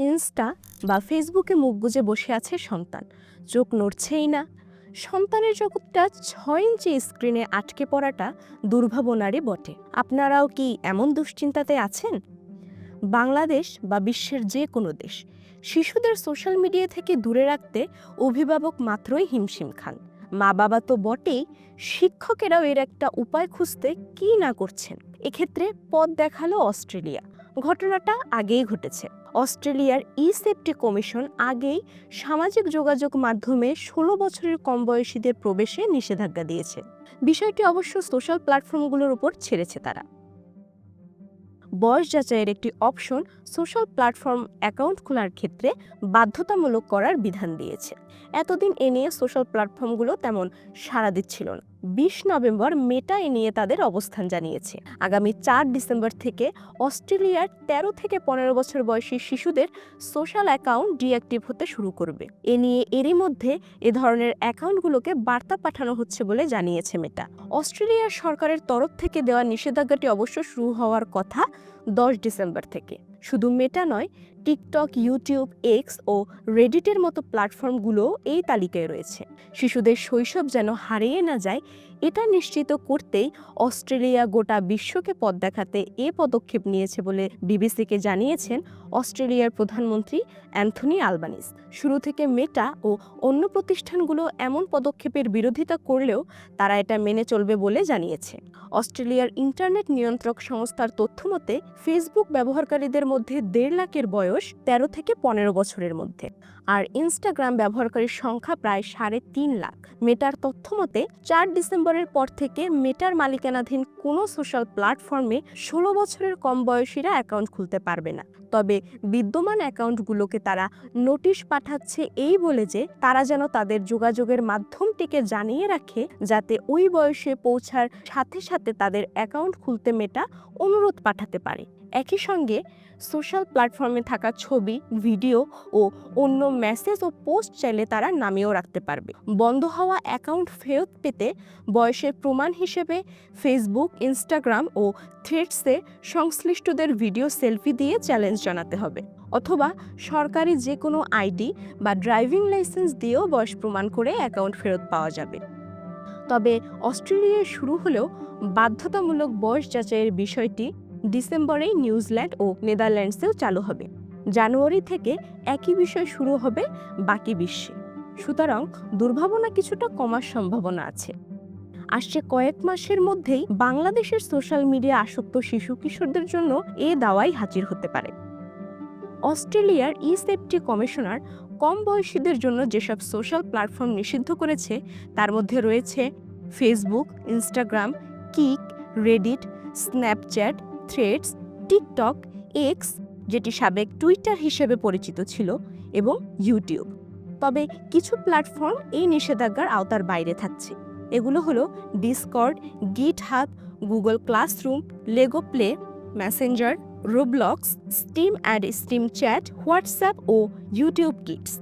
Insta বা ফেসবুকে মুখ গুজে বসে আছে সন্তান। চোখ নড়ছেই না। সন্তানের জগৎটা ছয় ইঞ্চি স্ক্রিনে আটকে পড়াটা দুর্ভাবনারই বটে। আপনারাও কি এমন দুশ্চিন্তাতে আছেন? বাংলাদেশ বা বিশ্বের যে কোনো দেশ, শিশুদের সোশ্যাল মিডিয়া থেকে দূরে রাখতে অভিভাবক মাত্রই হিমশিম খান। মা বাবা তো বটেই, শিক্ষকেরাও এর একটা উপায় খুঁজতে কি না করছেন। এক্ষেত্রে পথ দেখাল অস্ট্রেলিয়া। ঘটনাটা আগেই ঘটেছে। অস্ট্রেলিয়ার ই সেফটি কমিশন আগেই সামাজিক যোগাযোগ মাধ্যমে ষোলো বছরের কম বয়সীদের প্রবেশে নিষেধাজ্ঞা দিয়েছে। বিষয়টি অবশ্য সোশ্যাল প্ল্যাটফর্মগুলোর উপর ছেড়েছে তারা। বয়স যাচাইয়ের একটি অপশন সোশ্যাল প্ল্যাটফর্ম অ্যাকাউন্ট খোলার ক্ষেত্রে বাধ্যতামূলক করার বিধান দিয়েছে। এতদিন এ নিয়ে সোশ্যাল প্ল্যাটফর্মগুলো তেমন সাড়া দিচ্ছিল না। বিশ নভেম্বর মেটা এ নিয়ে তাদের অবস্থান জানিয়েছে। আগামী চার ডিসেম্বর থেকে অস্ট্রেলিয়ার তেরো থেকে পনেরো বছর বয়সী শিশুদের সোশ্যাল অ্যাকাউন্ট ডিঅ্যাক্টিভ হতে শুরু করবে। এ নিয়ে এরই মধ্যে এ ধরনের অ্যাকাউন্টগুলোকে বার্তা পাঠানো হচ্ছে বলে জানিয়েছে মেটা। অস্ট্রেলিয়ার সরকারের তরফ থেকে দেওয়া নিষেধাজ্ঞাটি অবশ্য শুরু হওয়ার কথা। দশ ডিসেম্বর থেকে। শুধু মেটা নয় টিকটক ইউটিউব এক্স ও রেডিটের মতো প্ল্যাটফর্মগুলোও এই তালিকায় রয়েছে। শিশুদের শৈশব যেন হারিয়ে না যায় এটা নিশ্চিত করতেই অস্ট্রেলিয়া গোটা বিশ্বকে পথ দেখাতে এ পদক্ষেপ নিয়েছে বলে বিবিসিকে জানিয়েছেন অস্ট্রেলিয়ার প্রধানমন্ত্রী অ্যান্থনি আলবানিস। শুরু থেকে মেটা ও অন্য প্রতিষ্ঠানগুলো এমন পদক্ষেপের বিরোধিতা করলেও তারা এটা মেনে চলবে বলে জানিয়েছে। অস্ট্রেলিয়ার ইন্টারনেট নিয়ন্ত্রক সংস্থার তথ্যমতে ফেসবুক ব্যবহারকারীদের মধ্যে দেড় লাখের বয়স তেরো থেকে পনেরো বছরের মধ্যে, আর ইনস্টাগ্রাম ব্যবহারকারীর সংখ্যা প্রায় সাড়ে তিন লাখ। মেটার তথ্যমতে চার ডিসেম্বরের পর থেকে মেটার মালিকানাধীন কোনো সোশ্যাল প্ল্যাটফর্মে ষোলো বছরের কম বয়সীরা অ্যাকাউন্ট খুলতে পারবে না। তবে বিদ্যমান অ্যাকাউন্টগুলোকে তারা নোটিশ পাঠাচ্ছে এই বলে যে তারা যেন তাদের যোগাযোগের মাধ্যমটিকে জানিয়ে রাখে যাতে ওই বয়সে পৌঁছার সাথে সাথে তাদের অ্যাকাউন্ট খুলতে মেটা অনুরোধ পাঠাতে পারে। একই সঙ্গে সোশ্যাল প্ল্যাটফর্মে থাকা ছবি ভিডিও ও অন্য মেসেজ ও পোস্ট চাইলে তারা নামিয়েও রাখতে পারবে। বন্ধ হওয়া অ্যাকাউন্ট ফেরত পেতে বয়সের প্রমাণ হিসেবে ফেসবুক ইনস্টাগ্রাম ও থ্রেডসে সংশ্লিষ্টদের ভিডিও সেলফি দিয়ে চ্যালেঞ্জ জানাতে হবে। অথবা সরকারি যে কোনো আইডি বা ড্রাইভিং লাইসেন্স দিয়েও বয়স প্রমাণ করে অ্যাকাউন্ট ফেরত পাওয়া যাবে। তবে অস্ট্রেলিয়ায় শুরু হলেও বাধ্যতামূলক বয়স যাচাইয়ের বিষয়টি ডিসেম্বরেই নিউজিল্যান্ড ও নেদারল্যান্ডসেও চালু হবে। জানুয়ারি থেকে একই বিষয় শুরু হবে বাকি বিশ্বে। সুতরাং দুর্ভাবনা কিছুটা কমার সম্ভাবনা আছে। আসছে কয়েক মাসের মধ্যেই বাংলাদেশের সোশ্যাল মিডিয়া আসক্ত শিশু কিশোরদের জন্য এ দাওয়াই হাজির হতে পারে। অস্ট্রেলিয়ার ই সেফটি কমিশনার কম বয়সীদের জন্য যেসব সোশ্যাল প্ল্যাটফর্ম নিষিদ্ধ করেছে, তার মধ্যে রয়েছে Facebook, Instagram, Kick, Reddit, Snapchat Threads TikTok X যেটি সাবেক টুইটার হিসেবে পরিচিত ছিল, এবং ইউটিউব তবে কিছু প্ল্যাটফর্ম এই নিষেধাজ্ঞার আওতার বাইরে থাকছে। এগুলো হলো Discord GitHub Google Classroom Lego Play Messenger Roblox Steam and Steam Chat WhatsApp O YouTube kids